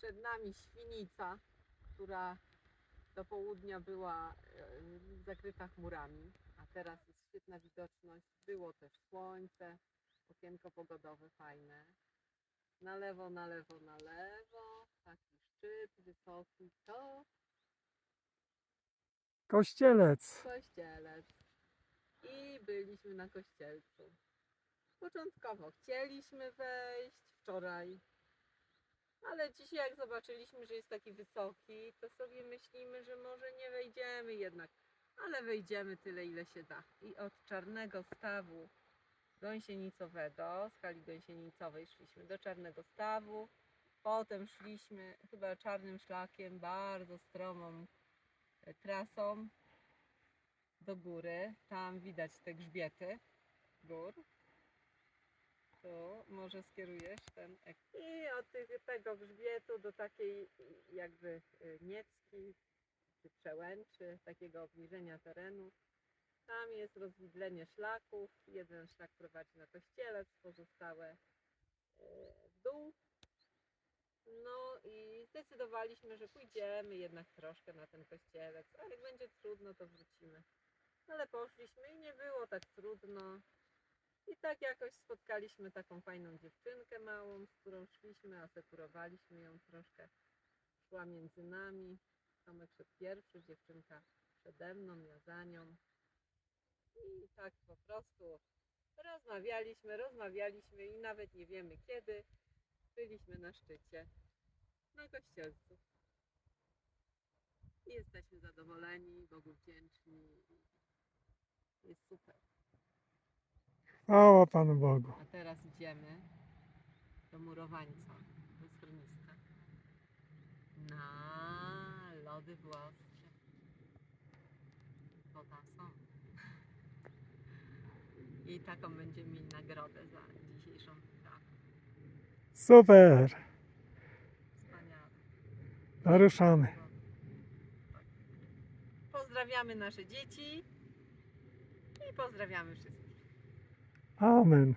Przed nami Świnica, która do południa była e, zakryta chmurami, a teraz jest świetna widoczność. Było też słońce, okienko pogodowe fajne. Na lewo, na lewo, na lewo. Taki szczyt wysoki. To Kościelec. kościelec. I byliśmy na kościelcu. Początkowo chcieliśmy wejść wczoraj, ale dzisiaj jak zobaczyliśmy, że jest taki wysoki, to sobie myślimy, że może nie wejdziemy jednak, ale wejdziemy tyle, ile się da. I od Czarnego Stawu Gąsienicowego, z hali Gąsienicowej szliśmy do Czarnego Stawu, potem szliśmy chyba czarnym szlakiem, bardzo stromą e, trasą do góry. Tam widać te grzbiety gór. Tu może skierujesz ten ek- i od tego grzbietu do takiej jakby y, niecki czy przełęczy, takiego obniżenia terenu. Tam jest rozwidlenie szlaków. Jeden szlak prowadzi na kościelec, pozostałe y, w dół. No i zdecydowaliśmy, że pójdziemy jednak troszkę na ten kościelec, a jak będzie trudno, to wrócimy. Ale poszliśmy i nie było tak trudno. I tak jakoś spotkaliśmy taką fajną dziewczynkę małą, z którą szliśmy, asekurowaliśmy ją troszkę. Szła między nami. Tomek szedł pierwszy, dziewczynka przede mną, ja za nią. I tak po prostu rozmawialiśmy, rozmawialiśmy i nawet nie wiemy kiedy byliśmy na szczycie, na kościelcu. I jesteśmy zadowoleni, Bogu wdzięczni. Jest super. Chwała Panu Bogu. A teraz idziemy do murowańca, do schroniska. Na lody włoskie. Bo tam są. I taką będziemy mieli nagrodę za dzisiejszą wyprawę. Super. Wspaniale. Naruszamy. Tak. Pozdrawiamy nasze dzieci i pozdrawiamy wszystkich. Oh, Amen.